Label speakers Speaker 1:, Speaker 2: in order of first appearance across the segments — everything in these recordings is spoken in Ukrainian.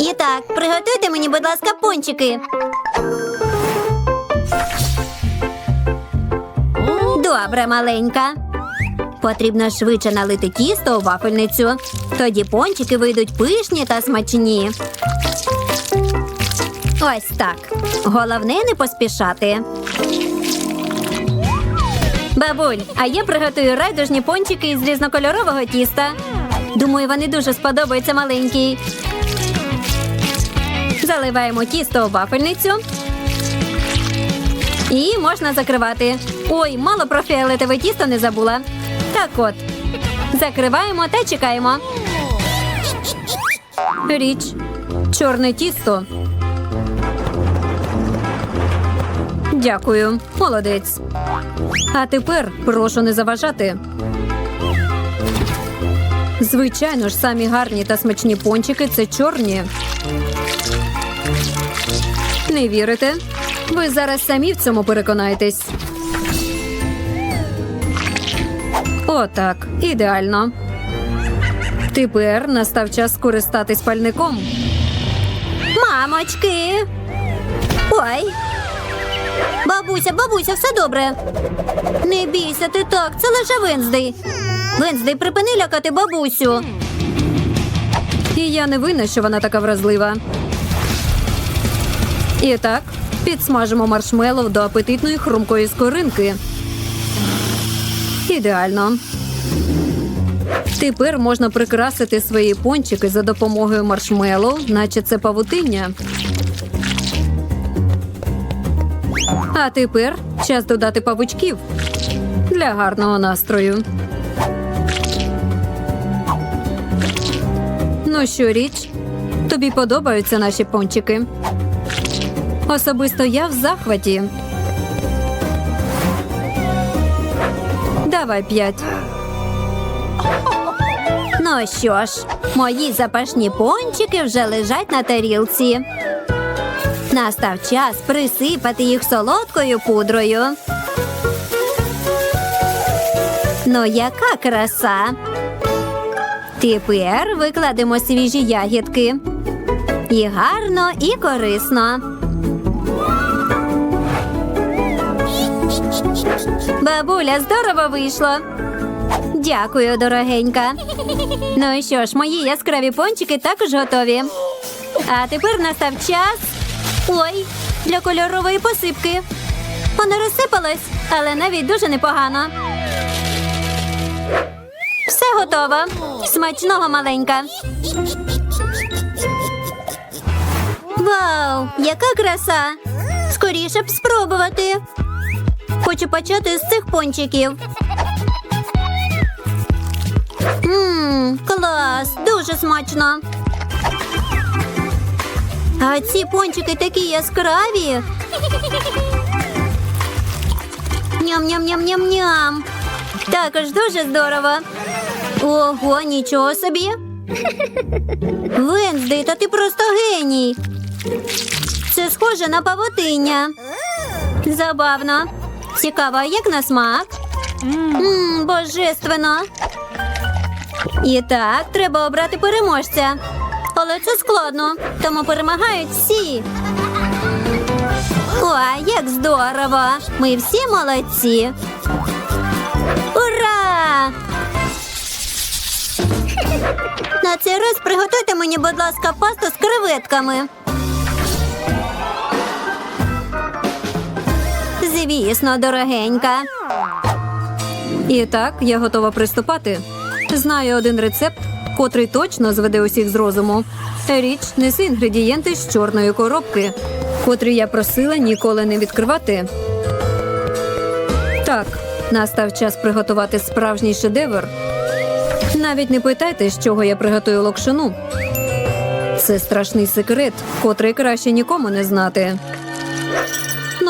Speaker 1: І так, приготуйте мені, будь ласка, пончики. Добре, маленька. Потрібно швидше налити тісто у вафельницю. Тоді пончики вийдуть пишні та смачні. Ось так. Головне не поспішати. Бабуль, а я приготую райдужні пончики із різнокольорового тіста. Думаю, вони дуже сподобаються маленькій. Заливаємо тісто у вафельницю. І можна закривати. Ой, мало про фіолетове тісто не забула. Так от. Закриваємо та чекаємо. Річ. Чорне тісто. Дякую, молодець. А тепер прошу не заважати. Звичайно ж, самі гарні та смачні пончики це чорні. Не вірите? Ви зараз самі в цьому переконаєтесь. Отак, ідеально. Тепер настав час скористатись пальником. Мамочки. Ой. Бабуся, бабуся, все добре. Не бійся ти так, це лише Венздей. Венздей, припини лякати бабусю. І я не винна, що вона така вразлива. І так, підсмажимо маршмеллоу до апетитної хрумкої скоринки. Ідеально. Тепер можна прикрасити свої пончики за допомогою маршмеллоу, наче це павутиння. А тепер час додати павучків для гарного настрою. Ну що, річ? Тобі подобаються наші пончики? Особисто я в захваті. Давай п'ять. Ну що ж, мої запашні пончики вже лежать на тарілці. Настав час присипати їх солодкою пудрою. Ну, яка краса. Тепер викладемо свіжі ягідки. І гарно, і корисно. Бабуля, здорово вийшло. Дякую, дорогенька. Ну що ж, мої яскраві пончики також готові. А тепер настав час. Ой, для кольорової посипки. Воно розсипалось, але навіть дуже непогано. Все готово. Смачного маленька. Вау, яка краса! Скоріше б спробувати. Хочу почати з цих пончиків. Ммм, клас, дуже смачно. А ці пончики такі яскраві. Ням-ням-ням-ням-ням. Також дуже здорово. Ого, нічого собі. Венздей, та ти просто геній. Це схоже на павутиння. Забавно. Цікаво, як на смак? Ммм, божественно. І так, треба обрати переможця. Але це складно, тому перемагають всі. Ой, як здорово! Ми всі молодці. Ура! На цей раз приготуйте мені, будь ласка, пасту з креветками. Звісно, дорогенька. І так, я готова приступати. Знаю один рецепт, котрий точно зведе усіх з розуму. Річ неси інгредієнти з чорної коробки, котрі я просила ніколи не відкривати. Так, настав час приготувати справжній шедевр. Навіть не питайте, з чого я приготую локшину. Це страшний секрет, котрий краще нікому не знати.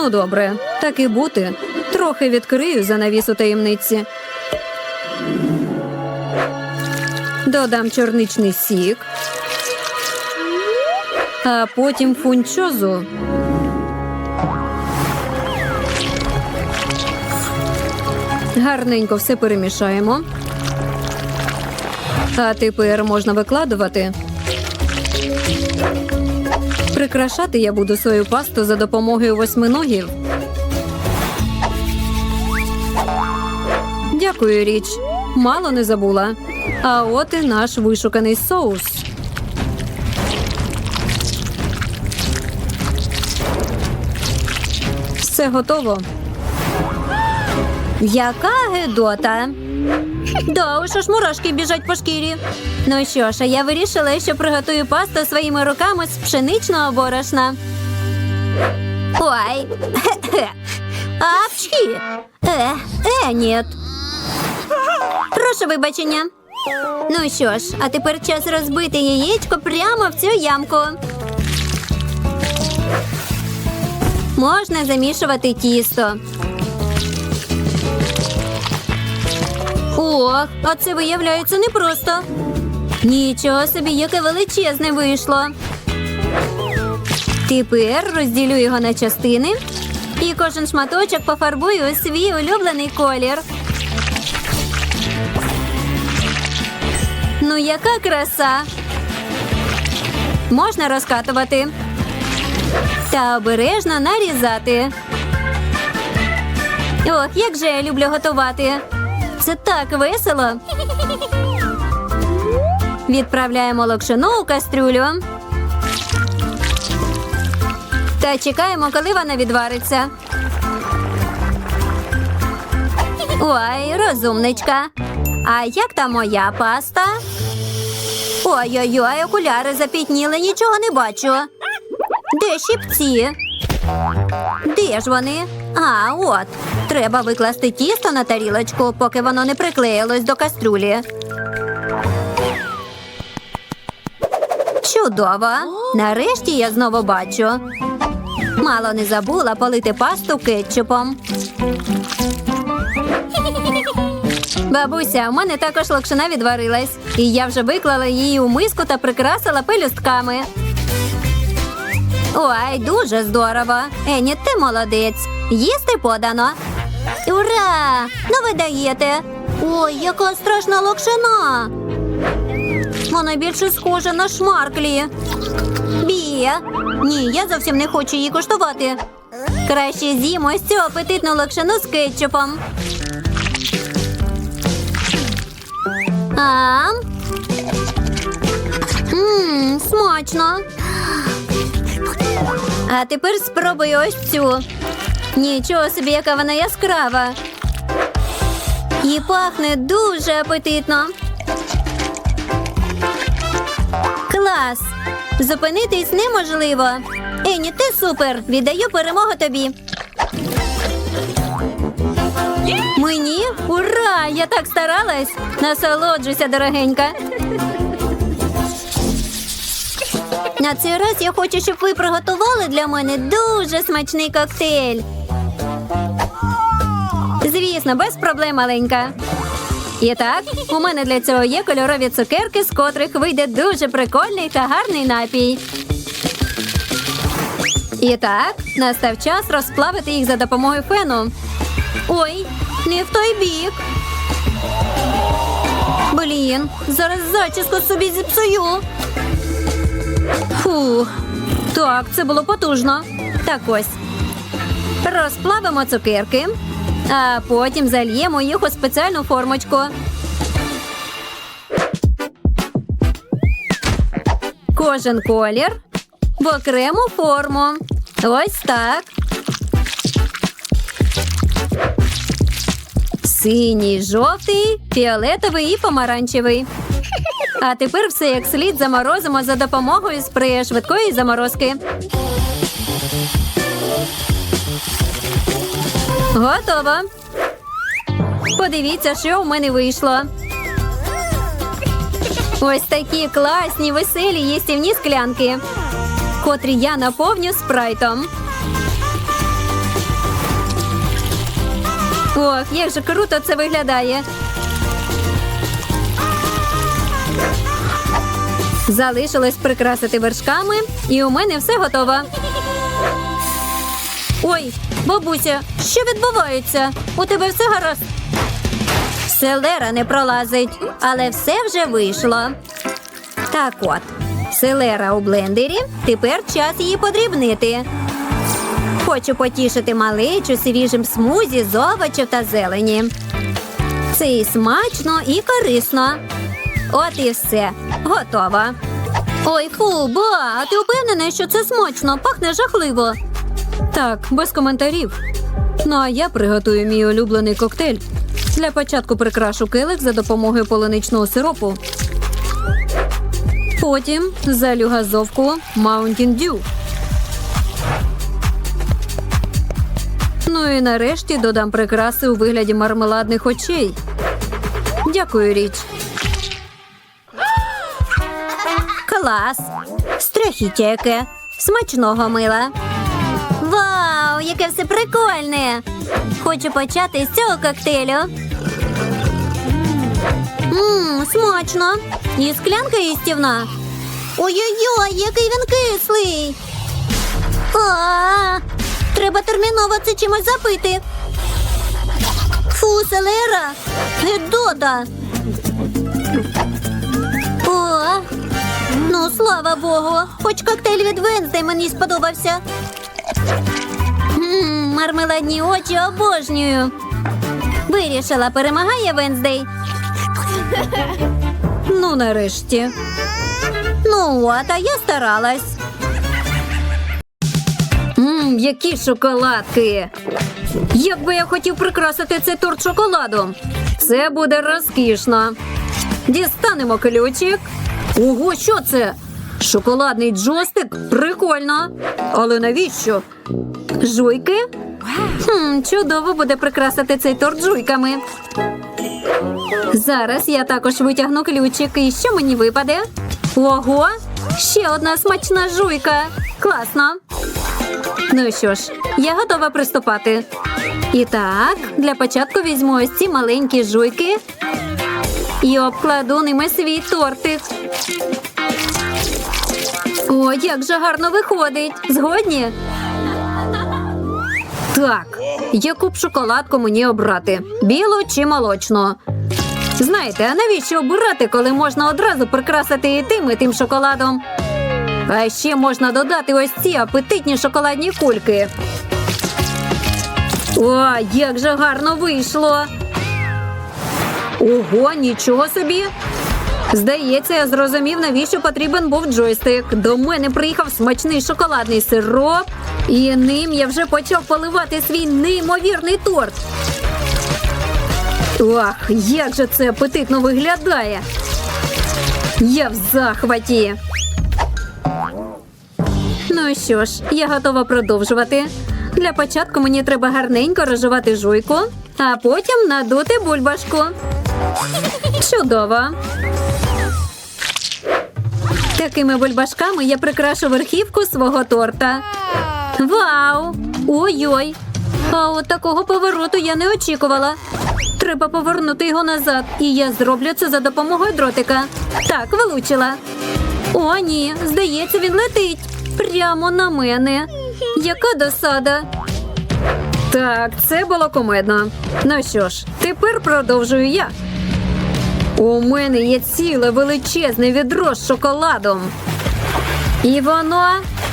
Speaker 1: Ну, добре, так і бути. Трохи відкрию занавісу таємниці. Додам чорничний сік, а потім фунчозу. Гарненько все перемішаємо. А тепер можна викладувати. Прикрашати я буду свою пасту за допомогою восьминогів. Дякую, річ. Мало не забула. А от і наш вишуканий соус. Все готово. Яка гидота. Да, уж аж мурашки біжать по шкірі. Ну що ж, а я вирішила, що приготую пасту своїми руками з пшеничного борошна. Ой. Апчхі. Е, е, ні. Прошу вибачення. Ну що ж, а тепер час розбити яєчко прямо в цю ямку. Можна замішувати тісто. Ох, а це виявляється непросто. Нічого собі, яке величезне вийшло. Тепер розділю його на частини і кожен шматочок пофарбую у свій улюблений колір. Ну, яка краса! Можна розкатувати та обережно нарізати. Ох, як же я люблю готувати. Це так весело. Відправляємо локшину у кастрюлю. Та чекаємо, коли вона відвариться. Ой, розумничка. А як там моя паста? Ой-ой-ой, окуляри запітніли, нічого не бачу. Де щипці? Де ж вони? А, от. Треба викласти тісто на тарілочку, поки воно не приклеїлось до кастрюлі. Чудово! Нарешті я знову бачу. Мало не забула полити пасту кетчупом. Бабуся, у мене також локшина відварилась, і я вже виклала її у миску та прикрасила пелюстками. Ой, дуже здорово. Ені, ти молодець. Їсти подано. Ура! Ну ви даєте. Ой, яка страшна локшина. Вона більше схожа на шмарклі. Бія. Ні, я зовсім не хочу її коштувати. Краще з'їм ось цю апетитну локшину з кетчупом. А? Ммм, смачно. А тепер спробую ось цю. Нічого собі, яка вона яскрава. І пахне дуже апетитно. Клас! Зупинитись неможливо. Ені, ти супер! Віддаю перемогу тобі. Мені? Ура! Я так старалась! Насолоджуйся, дорогенька. На цей раз я хочу, щоб ви приготували для мене дуже смачний коктейль. Звісно, без проблем маленька. І так, у мене для цього є кольорові цукерки, з котрих вийде дуже прикольний та гарний напій. І так, настав час розплавити їх за допомогою фену. Ой, не в той бік. Блін, зараз зачіску собі зіпсую. Фух, так, це було потужно. Так ось. Розплавимо цукерки, а потім зальємо їх у спеціальну формочку. Кожен колір в окрему форму. Ось так. Синій, жовтий, фіолетовий і помаранчевий. А тепер все як слід заморозимо за допомогою спрея швидкої заморозки. Готово. Подивіться, що в мене вийшло. Ось такі класні, веселі їстівні склянки, котрі я наповню спрайтом. Ох, як же круто це виглядає. Залишилось прикрасити вершками, і у мене все готово. Ой, бабуся, що відбувається? У тебе все гаразд? Селера не пролазить, але все вже вийшло. Так от, Селера у блендері. Тепер час її подрібнити. Хочу потішити малечу свіжим смузі з овочів та зелені. Це і смачно, і корисно. От і все. Готово. Ой, фу, ба, а ти впевнений, що це смачно, пахне жахливо. Так, без коментарів. Ну а я приготую мій улюблений коктейль. Для початку прикрашу келих за допомогою полуничного сиропу. Потім залю газовку Mountain Dew. Ну і нарешті додам прикраси у вигляді мармеладних очей. Дякую, річ. Клас! Страхіття яке. Смачного мила. Вау, яке все прикольне! Хочу почати з цього коктейлю. Ммм, смачно. І склянка їстівна. Ой-ой-ой, який він кислий. А, треба терміново це чимось запити. Фу, селера, гидота. Слава Богу, хоч коктейль від Венздей мені сподобався. М, мармеладні очі обожнюю. Вирішила, перемагає Венздей. Ну, нарешті. Ну, а я старалась. Мм, які шоколадки. Як би я хотів прикрасити цей торт шоколадом. Це буде розкішно. Дістанемо ключик. Ого, що це? Шоколадний джостик? Прикольно. Але навіщо? Жуйки? Хм, чудово буде прикрасити цей торт жуйками. Зараз я також витягну ключик. І що мені випаде? Ого! Ще одна смачна жуйка. Класно. Ну що ж, я готова приступати. І так, для початку візьму ось ці маленькі жуйки і обкладу ними свій тортик. О, як же гарно виходить. Згодні? Так, яку б шоколадку мені обрати? Білу чи молочну? Знаєте, а навіщо обирати, коли можна одразу прикрасити і тим, і тим шоколадом? А ще можна додати ось ці апетитні шоколадні кульки. О, як же гарно вийшло! Ого, нічого собі! Здається, я зрозумів, навіщо потрібен був джойстик. До мене приїхав смачний шоколадний сироп, і ним я вже почав поливати свій неймовірний торт. Ох, як же це апетитно виглядає. Я в захваті. Ну що ж, я готова продовжувати. Для початку мені треба гарненько розжувати жуйку, а потім надути бульбашку. Чудово. Такими бульбашками я прикрашу верхівку свого торта. Вау! Ой-ой! А от такого повороту я не очікувала. Треба повернути його назад, і я зроблю це за допомогою дротика. Так, вилучила. О, ні, здається, він летить прямо на мене. Яка досада. Так, це було комедно. Ну що ж, тепер продовжую я. У мене є ціле величезне відро з шоколадом. І воно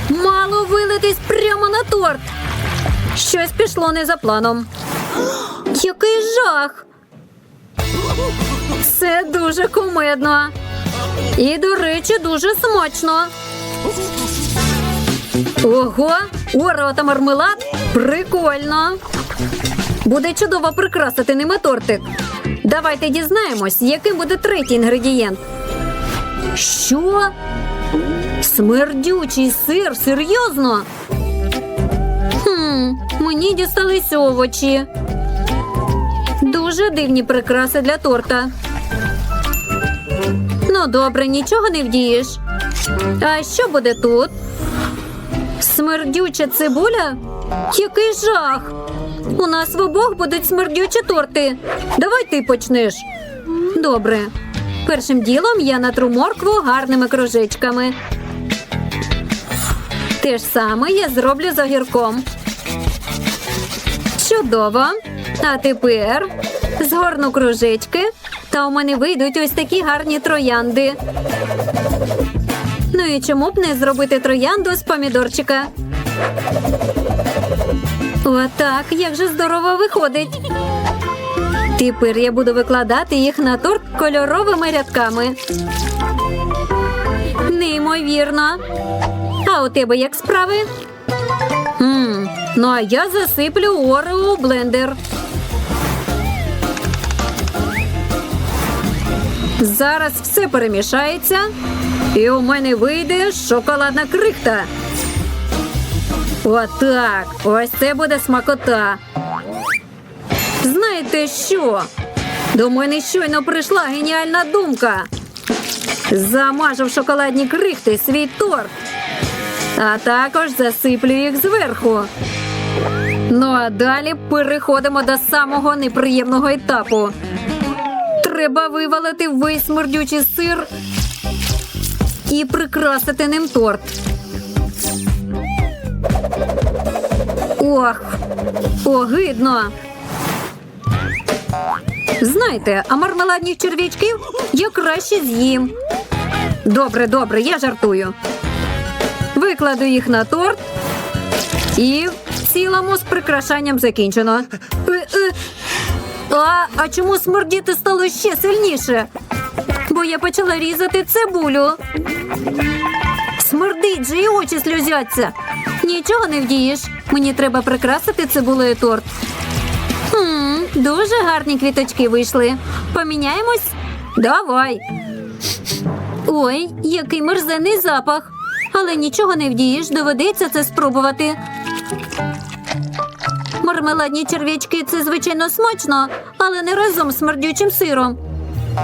Speaker 1: мало вилитись прямо на торт. Щось пішло не за планом. Який жах! Це дуже кумедно. І, до речі, дуже смачно. Ого, орео та мармелад? Прикольно. Буде чудово прикрасити ними тортик. Давайте дізнаємось, яким буде третій інгредієнт. Що? Смердючий сир? Серйозно? Хм, мені дістались овочі. Дуже дивні прикраси для торта. Ну, добре, нічого не вдієш. А що буде тут? Смердюча цибуля? Який жах! У нас в обох будуть смердючі торти. Давай ти почнеш. Добре. Першим ділом я натру моркву гарними кружечками. Те ж саме я зроблю з огірком. Чудово. А тепер згорну кружечки, та у мене вийдуть ось такі гарні троянди. Ну і чому б не зробити троянду з помідорчика? Отак, як же здорово виходить. Тепер я буду викладати їх на торт кольоровими рядками. Неймовірно. А у тебе як справи? Хм, ну а я засиплю орео у блендер. Зараз все перемішається, і у мене вийде шоколадна крихта. Отак. Ось це буде смакота. Знаєте що? До мене щойно прийшла геніальна думка. Замажу в шоколадні крихти свій торт, а також засиплю їх зверху. Ну а далі переходимо до самого неприємного етапу. Треба вивалити весь смердючий сир і прикрасити ним торт. Ох, огидно. Знаєте, а мармеладних черв'ячків я краще з'їм. Добре, добре, я жартую. Викладу їх на торт і в цілому з прикрашанням закінчено. Е, е. А, а чому смердіти стало ще сильніше? Бо я почала різати цибулю. Смердить же і очі сльозяться. Нічого не вдієш. Мені треба прикрасити цибулею торт. Хм, дуже гарні квіточки вийшли. Поміняємось? Давай. Ой, який мерзенний запах. Але нічого не вдієш, доведеться це спробувати. Мармеладні черв'ячки це звичайно смачно, але не разом з смердючим сиром.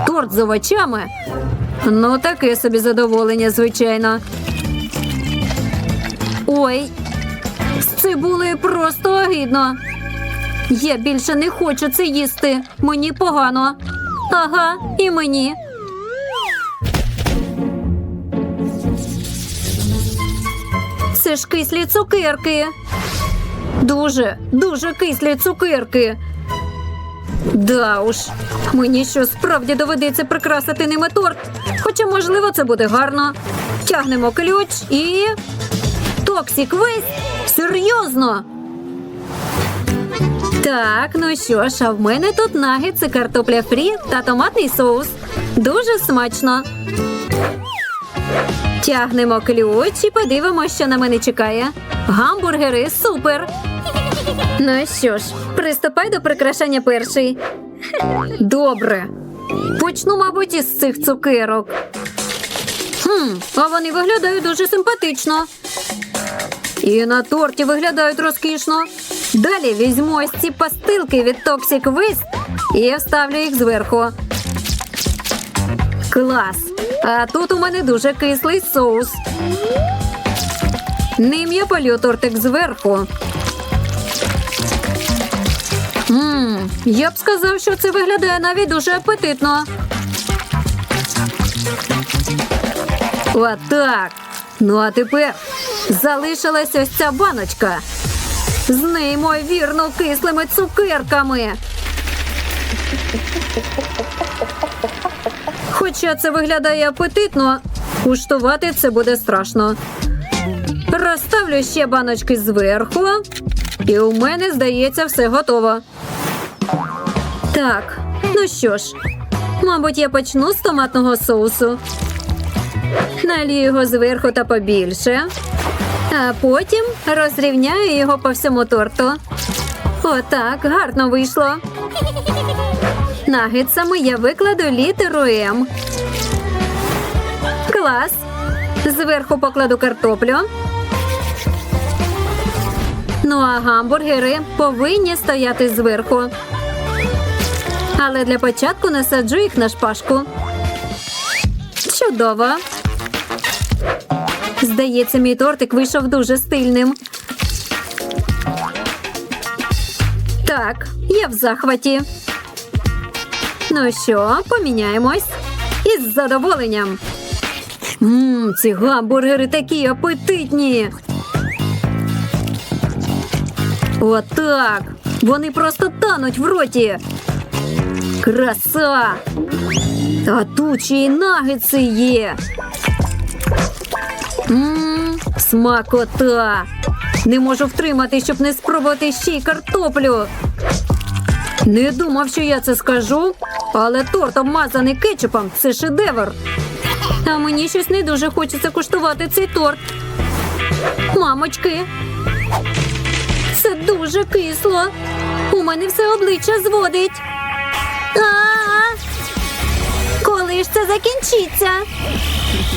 Speaker 1: Торт з овочами. Ну, таке собі задоволення, звичайно. Ой, з цибулею просто огидно. Я більше не хочу це їсти. Мені погано. Ага, і мені. Це ж кислі цукерки. Дуже, дуже кислі цукерки. Да уж, мені що справді доведеться прикрасити ними торт. Хоча, можливо, це буде гарно. Тягнемо ключ і. Токсік весь? Серйозно? Так, ну що ж, а в мене тут нагетси, картопля фрі та томатний соус. Дуже смачно. Тягнемо ключ і подивимося, що на мене чекає. Гамбургери супер. Ну що ж, приступай до прикрашання перший. Добре. Почну, мабуть, із цих цукерок. Хм, а вони виглядають дуже симпатично. І на торті виглядають розкішно. Далі візьму ось ці пастилки від Toxic Waste і вставлю їх зверху. Клас! А тут у мене дуже кислий соус. Ним я полю тортик зверху. Ммм, я б сказав, що це виглядає навіть дуже апетитно. Отак. Ну а тепер залишилась ось ця баночка з неймовірно кислими цукерками. Хоча це виглядає апетитно, куштувати це буде страшно. Розставлю ще баночки зверху, і у мене, здається, все готово. Так, ну що ж, мабуть, я почну з томатного соусу. Налію його зверху та побільше, а потім розрівняю його по всьому торту. Отак, гарно вийшло. Нагетсами я викладу літеру М. Клас. Зверху покладу картоплю. Ну а гамбургери повинні стояти зверху. Але для початку насаджу їх на шпажку. Чудово. Здається, мій тортик вийшов дуже стильним. Так, я в захваті. Ну що, поміняємось? Із задоволенням. Ммм, ці гамбургери такі апетитні. Отак. Вони просто тануть в роті. Краса! А тут ще й нагетси є. Ммм, смакота. Не можу втримати, щоб не спробувати ще й картоплю. Не думав, що я це скажу, але торт обмазаний кетчупом це шедевр. А мені щось не дуже хочеться куштувати цей торт. Мамочки, це дуже кисло. У мене все обличчя зводить. А-а-а! Коли ж це закінчиться?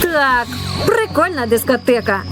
Speaker 1: Так, прикольна дискотека.